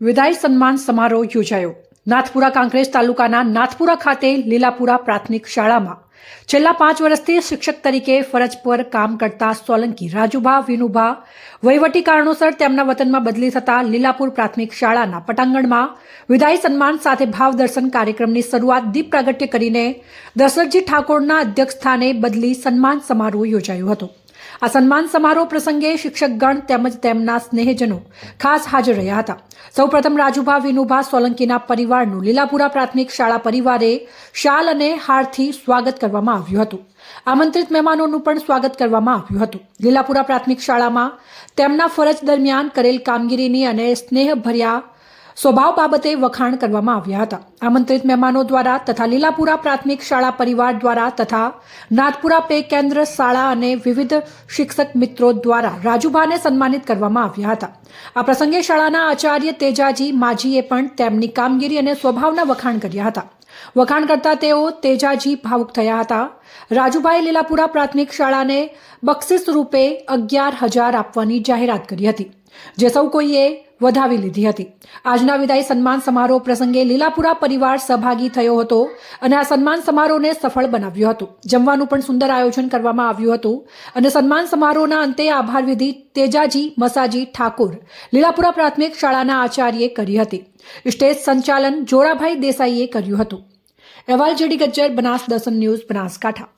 વિદાય સન્માન સમારોહ યોજાયો. નાથપુરા કાંકરેજ તાલુકાના નાથપુરા ખાતે લીલાપુરા પ્રાથમિક શાળામાં છેલ્લા પાંચ વર્ષથી શિક્ષક તરીકે ફરજ પર કામ કરતા સોલંકી રાજુભા, વિનુભા વહીવટી કારણોસર તેમના વતનમાં બદલી થતા લીલાપુર પ્રાથમિક શાળાના પટાંગણમાં વિદાય સન્માન સાથે ભાવદર્શન કાર્યક્રમની શરૂઆત દીપ પ્રાગટ્ય કરીને દશરથજી ઠાકોરના અધ્યક્ષસ્થાને બદલી સન્માન સમારોહ યોજાયો હતો. આ સન્માન સમારોહ પ્રસંગે શિક્ષકગણ તેમજ તેમના સ્નેહજનો ખાસ હાજર રહ્યા હતા. સૌપ્રથમ રાજુભા વિનુભા સોલંકીના પરિવારનું લીલાપુરા પ્રાથમિક શાળા પરિવારે શાલ અને હારથી સ્વાગત કરવામાં આવ્યું હતું. આમંત્રિત મહેમાનોનું પણ સ્વાગત કરવામાં આવ્યું હતું. લીલાપુરા પ્રાથમિક શાળામાં તેમના ફરજ દરમિયાન કરેલ કામગીરીની અને સ્નેહભર્યા સ્વભાવ બાબતે વખાણ કરવામાં આવ્યા હતા. આમંત્રિત મહેમાનો દ્વારા તથા લીલાપુરા પ્રાથમિક શાળા પરિવાર દ્વારા તથા નાથપુરા પે કેન્દ્ર શાળા અને વિવિધ શિક્ષક મિત્રો દ્વારા રાજુભાને સન્માનિત કરવામાં આવ્યા હતા. આ પ્રસંગે શાળાના આચાર્ય તેજાજી માજીએ પણ તેમની કામગીરી અને સ્વભાવના વખાણ કર્યા હતા. વખાણ કરતા તેઓ તેજાજી ભાવુક થયા હતા. રાજુભાઈ લીલાપુરા પ્રાથમિક શાળાને બક્ષિસ રૂપે અગિયાર હજાર આપવાની જાહેરાત કરી હતી. જે સૌ કોઈએ વધાવી લીધી હતી. આજના વિદાય સન્માન સમારોહ પ્રસંગે લીલાપુરા પરિવાર સહભાગી થયો હતો અને આ સન્માન સમારોહને સફળ બનાવ્યું હતું. જમવાનું પણ સુંદર આયોજન કરવામાં આવ્યું હતું અને સન્માન સમારોહના અંતે આભાર વિધિ તેજાજી મસાજી ઠાકોર લીલાપુરા પ્રાથમિક શાળાના આચાર્યએ કરી હતી. સ્ટેજ સંચાલન જોરાભાઈ દેસાઈએ કર્યું હતું. અહેવાલ જેડી ગજ્જર, બનાસ દર્શન ન્યૂઝ, બનાસકાંઠા.